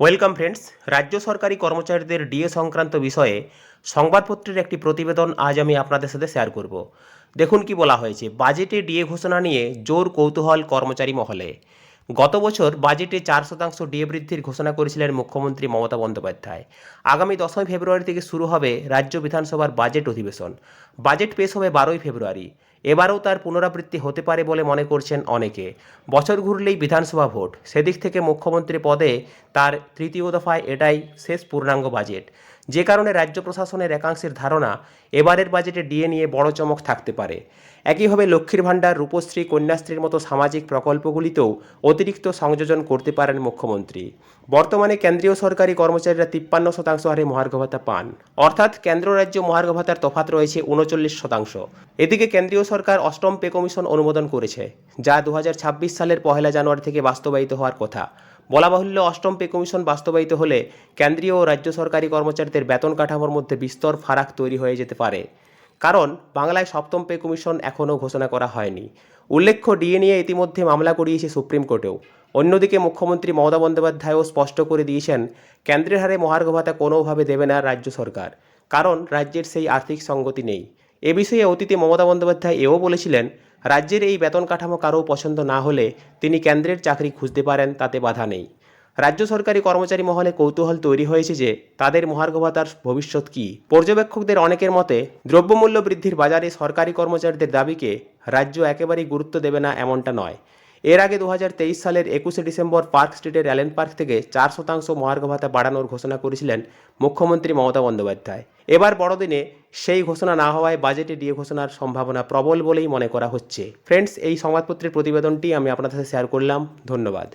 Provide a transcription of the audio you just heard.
Welcome friends, রাজ্য সরকারি কর্মচারীদের ডিএ সংক্রান্ত বিষয়ে সংবাদপত্রের একটি প্রতিবেদন আজ আমি আপনাদের সাথে শেয়ার করব। দেখুন কি বলা হয়েছে, বাজেটে ডিএ ঘোষণা নিয়ে জোর কৌতূহল কর্মচারী মহলে। গত বছর বাজেটে চার শতাংশ ডিএ বৃদ্ধির ঘোষণা করেছিলেন মুখ্যমন্ত্রী মমতা বন্দ্যোপাধ্যায়। আগামী দশই ফেব্রুয়ারি থেকে শুরু হবে রাজ্য বিধানসভার বাজেট অধিবেশন। বাজেট পেশ হবে বারোই ফেব্রুয়ারি। এবারেও তার পুনরাবৃত্তি হতে পারে বলে মনে করছেন অনেকে। বছর ঘুরলেই বিধানসভা ভোট। সেদিক থেকে মুখ্যমন্ত্রী পদে তার তৃতীয় দফায় এটাই শেষ পূর্ণাঙ্গ বাজেট। যে কারণে রাজ্য প্রশাসনের একাংশের ধারণা এবারের বাজেটে ডিএ নিয়ে বড় চমক থাকতে পারে। একইভাবে লক্ষ্মীর ভাণ্ডার, রূপশ্রী, কন্যাশ্রীর মতো সামাজিক প্রকল্পগুলিতেও অতিরিক্ত সংযোজন করতে পারেন মুখ্যমন্ত্রী। বর্তমানে কেন্দ্রীয় সরকারি কর্মচারীরা তিপ্পান্ন শতাংশ হারে মহার্ঘ ভাতা পান। অর্থাৎ কেন্দ্র রাজ্য মহার্ঘ ভাতার তফাত রয়েছে উনচল্লিশ শতাংশ। এদিকে কেন্দ্রীয় সরকার অষ্টম পে কমিশন অনুমোদন করেছে, যা দু হাজার ছাব্বিশ সালের পহেলা জানুয়ারি থেকে বাস্তবায়িত হওয়ার কথা। বলা বাহুল্য অষ্টম পে কমিশন বাস্তবায়িত হলে কেন্দ্রীয় ও রাজ্য সরকারি কর্মচারীদের বেতন কাঠামোর মধ্যে বিস্তর ফারাক তৈরি হয়ে যেতে পারে। কারণ বাংলায় সপ্তম পে কমিশন এখনও ঘোষণা করা হয়নি। উল্লেখ্য ডিএ নিয়ে ইতিমধ্যে মামলা করিয়েছে সুপ্রিম কোর্টেও। অন্যদিকে মুখ্যমন্ত্রী মমতা বন্দ্যোপাধ্যায়ও স্পষ্ট করে দিয়েছেন, কেন্দ্রের হারে মহার্ঘ ভাতা কোনোভাবে দেবে না রাজ্য সরকার। কারণ রাজ্যের সেই আর্থিক সঙ্গতি নেই। এ বিষয়ে অতীতে মমতা বন্দ্যোপাধ্যায় এও বলেছিলেন, রাজ্যের এই বেতন কাঠামো কারও পছন্দ না হলে তিনি কেন্দ্রের চাকরি খুঁজতে পারেন, তাতে বাধা নেই। রাজ্য সরকারি কর্মচারী মহলে কৌতূহল তৈরি হয়েছে যে, তাদের মহার্ঘ ভাতার ভবিষ্যৎ কী? পর্যবেক্ষকদের অনেকের মতে, দ্রব্যমূল্য বৃদ্ধির বাজারে সরকারি কর্মচারীদের দাবিকে রাজ্য একেবারেই গুরুত্ব দেবে না এমনটা নয়। এর আগে দু হাজার তেইশ সালের একুশে ডিসেম্বর পার্ক স্ট্রিটের অ্যালেন পার্ক থেকে চার শতাংশ মহার্ঘ ভাতা বাড়ানোর ঘোষণা করেছিলেন মুখ্যমন্ত্রী মমতা বন্দ্যোপাধ্যায়। এবার বড়দিনে সেই ঘোষণা না হওয়ায় বাজেটে ডিএ ঘোষণার সম্ভাবনা প্রবল বলেই মনে করা হচ্ছে। ফ্রেন্ডস এই সংবাদপত্রের প্রতিবেদনটি আমি আপনাদের সাথে শেয়ার করলাম। ধন্যবাদ।